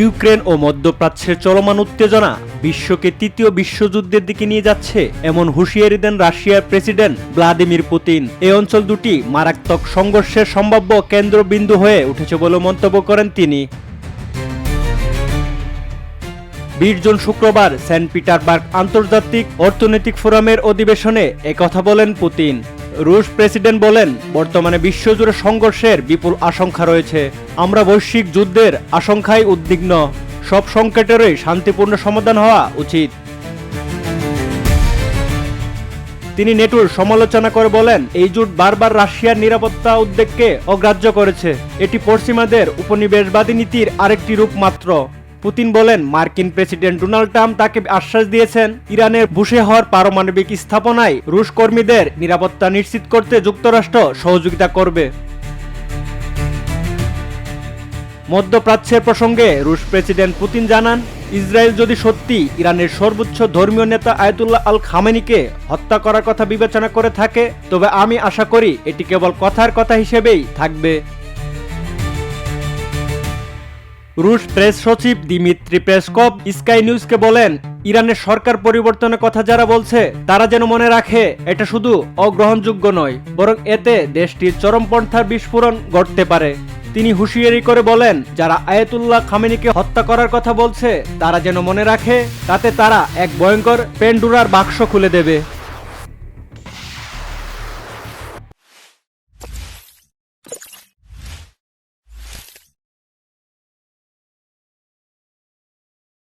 Ukraine ও মধ্যপ্রাচ্যের চলমান উত্তেজনা বিশ্বকে তৃতীয় বিশ্বযুদ্ধের দিকে নিয়ে যাচ্ছে এমন হুঁশিয়ারি দেন রাশিয়ার প্রেসিডেন্ট ভ্লাদিমির পুতিন। এই অঞ্চল দুটি মারাত্মক সংঘর্ষের সম্ভাব্য কেন্দ্রবিন্দু হয়ে উঠেছে বলে মন্তব্য করেন তিনি। বিশ জুন শুক্রবার সেন্ট পিটারবার্গ আন্তর্জাতিক অর্থনৈতিক ফোরামের অধিবেশনে একথা বলেন পুতিন। রুশ প্রেসিডেন্ট বলেন, বর্তমানে বিশ্বজুড়ে সংঘর্ষের বিপুল আশঙ্কা রয়েছে। আমরা বৈশ্বিক যুদ্ধের আশঙ্কায় উদ্বিগ্ন। সব সংকটেরই শান্তিপূর্ণ সমাধান হওয়া উচিত। তিনি নেটোর সমালোচনা করে বলেন, এই জোট বারবার রাশিয়ার নিরাপত্তা উদ্বেগকে অগ্রাহ্য করেছে। এটি পশ্চিমাদের উপনিবেশবাদী নীতির আরেকটি রূপ মাত্র। পুতিন বলেন, মার্কিন প্রেসিডেন্ট ডোনাল্ড ট্রাম্প তাকে আশ্বাস দিয়েছেন, ইরানের বুশে হওয়ার পারমাণবিক স্থাপনায় রুশ কর্মীদের নিরাপত্তা নিশ্চিত করতে যুক্তরাষ্ট্র সহযোগিতা করবে। মধ্যপ্রাচ্যের প্রসঙ্গে রুশ প্রেসিডেন্ট পুতিন জানান, ইসরায়েল যদি সত্যি ইরানের সর্বোচ্চ ধর্মীয় নেতা আয়তুল্লাহ আল খামেনিকে হত্যা করার কথা বিবেচনা করে থাকে, তবে আমি আশা করি এটি কেবল কথার কথা হিসেবেই থাকবে। রুশ প্রেস সচিব দিমিত্রি প্রেসকপ স্কাই নিউজকে বলেন, ইরানের সরকার পরিবর্তনের কথা যারা বলছে, তারা যেন মনে রাখে, এটা শুধু অগ্রহণযোগ্য নয়, বরং এতে দেশটির চরমপন্থার বিস্ফোরণ ঘটতে পারে। তিনি হুঁশিয়ারি করে বলেন, যারা আয়াতুল্লাহ খামেনিকে হত্যা করার কথা বলছে, তারা যেন মনে রাখে, তাতে তারা এক ভয়ঙ্কর পেন্ডুরার বাক্স খুলে দেবে।